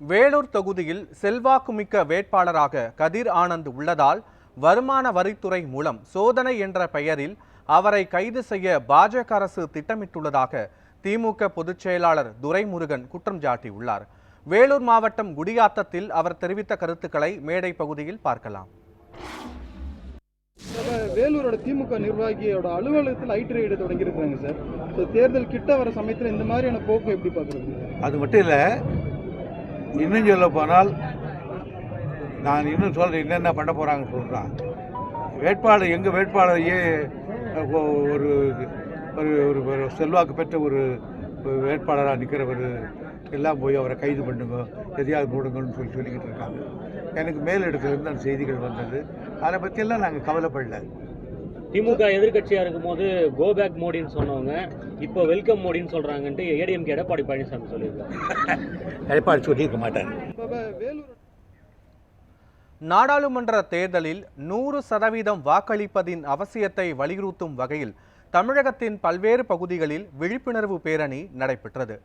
வேலூர் தொகுதியில் செல்வாக்குமிக்க வேட்பாளராக கதிர் ஆனந்த் உள்ளதால் வருமான வரித்துறை மூலம் சோதனை என்ற பெயரில் அவரை கைது செய்ய பாஜக அரசு திட்டமிட்டுள்ளதாக திமுக பொதுச் செயலாளர் துரைமுருகன் குற்றம் சாட்டியுள்ளார். வேலூர் மாவட்டம் குடியாத்தத்தில் அவர் தெரிவித்த கருத்துக்களை மேடை பகுதியில் பார்க்கலாம். வேலூரோட திமுக நிர்வாகியோட அலுவலகத்தில் ஐடி ரைடு தொடங்கியிருக்கிறாங்க சார். தேர்தல் கிட்ட வர சமயத்தில் இந்த மாதிரியான போக்கு எப்படி பார்க்குறது? அது மட்டும் இல்லை இன்னும் சொல்ல போனால் நான் இன்னும் சொல்கிறேன் என்னென்ன பண்ண போகிறாங்கன்னு சொல்கிறான் வேட்பாளர் எங்கள் வேட்பாளரையே ஒரு ஒரு ஒரு ஒரு செல்வாக்கு பெற்ற ஒரு வேட்பாளராக நிற்கிறவர் எல்லாம் போய் அவரை கைது பண்ணுங்க எதையாவது போடுங்கன்னு சொல்லி சொல்லிக்கிட்டு இருக்காங்க. எனக்கு மேலிடத்துலேருந்து அந்த செய்திகள் வந்தது. அதை பற்றியெல்லாம் நாங்கள் கவலைப்படல. திமுக எதிர்க்கட்சியா இருக்கும்போது கோ பேக் மோடின்னு சொன்னவங்க இப்போ வெல்கம் மோடின்னு சொல்றாங்கன்ட்டு ஏடிஎம்கே எடப்பாடி பழனிசாமி சொல்லியிருக்காரு. எடப்பாடி சொல்லியிருக்க வேலூர் நாடாளுமன்ற தேர்தலில் நூறு சதவீதம் வாக்களிப்பதின் அவசியத்தை வலியுறுத்தும் வகையில் தமிழகத்தின் பல்வேறு பகுதிகளில் விழிப்புணர்வு பேரணி நடைபெற்றது.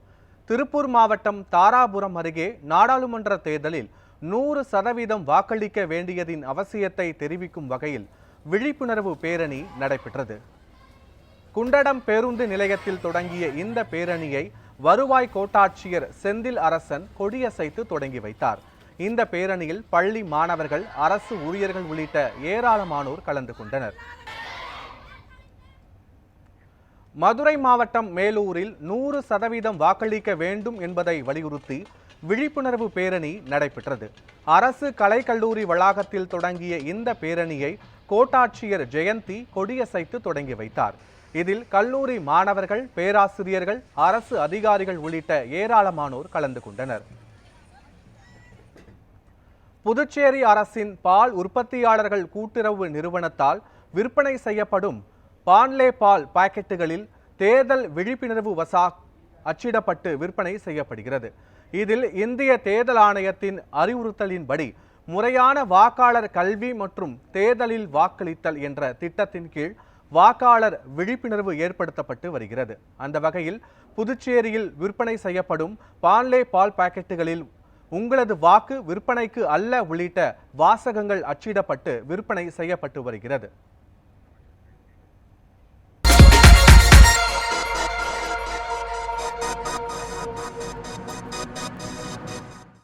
திருப்பூர் மாவட்டம் தாராபுரம் அருகே நாடாளுமன்ற தேர்தலில் நூறு சதவீதம் வாக்களிக்க வேண்டியதின் அவசியத்தை தெரிவிக்கும் வகையில் விழிப்புணர்வு பேரணி நடைபெற்றது. குண்டடம் பேருந்து நிலையத்தில் தொடங்கிய இந்த பேரணியை வருவாய் கோட்டாட்சியர் செந்தில் அரசன் கொடியசைத்து தொடங்கி வைத்தார். இந்த பேரணியில் பள்ளி மாணவர்கள் அரசு ஊழியர்கள் உள்ளிட்ட ஏராளமானோர் கலந்து கொண்டனர். மதுரை மாவட்டம் மேலூரில் நூறு சதவீதம் வாக்களிக்க வேண்டும் என்பதை வலியுறுத்தி விழிப்புணர்வு பேரணி நடைபெற்றது. அரசு கலைக்கல்லூரி வளாகத்தில் தொடங்கிய இந்த பேரணியை கோட்டாட்சியர் ஜெயந்தி கொடியசைத்து தொடங்கி வைத்தார். இதில் கல்லூரி மாணவர்கள் பேராசிரியர்கள் அரசு அதிகாரிகள் உள்ளிட்ட ஏராளமானோர் கலந்து கொண்டனர். புதுச்சேரி அரசின் பால் உற்பத்தியாளர்கள் கூட்டுறவு நிறுவனத்தால் விற்பனை செய்யப்படும் பான்லே பால் பாக்கெட்டுகளில் தேர்தல் விழிப்புணர்வு வசா அச்சிடப்பட்டு விற்பனை செய்யப்படுகிறது. இதில் இந்திய தேர்தல் ஆணையத்தின் அறிவுறுத்தலின்படி முறையான வாக்காளர் கல்வி மற்றும் தேர்தலில் வாக்களித்தல் என்ற திட்டத்தின் கீழ் வாக்காளர் விழிப்புணர்வு ஏற்படுத்தப்பட்டு வருகிறது. அந்த வகையில் புதுச்சேரியில் விற்பனை செய்யப்படும் பான்லே பால் பாக்கெட்டுகளில் உங்களது வாக்கு விற்பனைக்கு அல்ல உள்ளிட்ட வாசகங்கள் அச்சிடப்பட்டு விற்பனை செய்யப்பட்டு வருகிறது.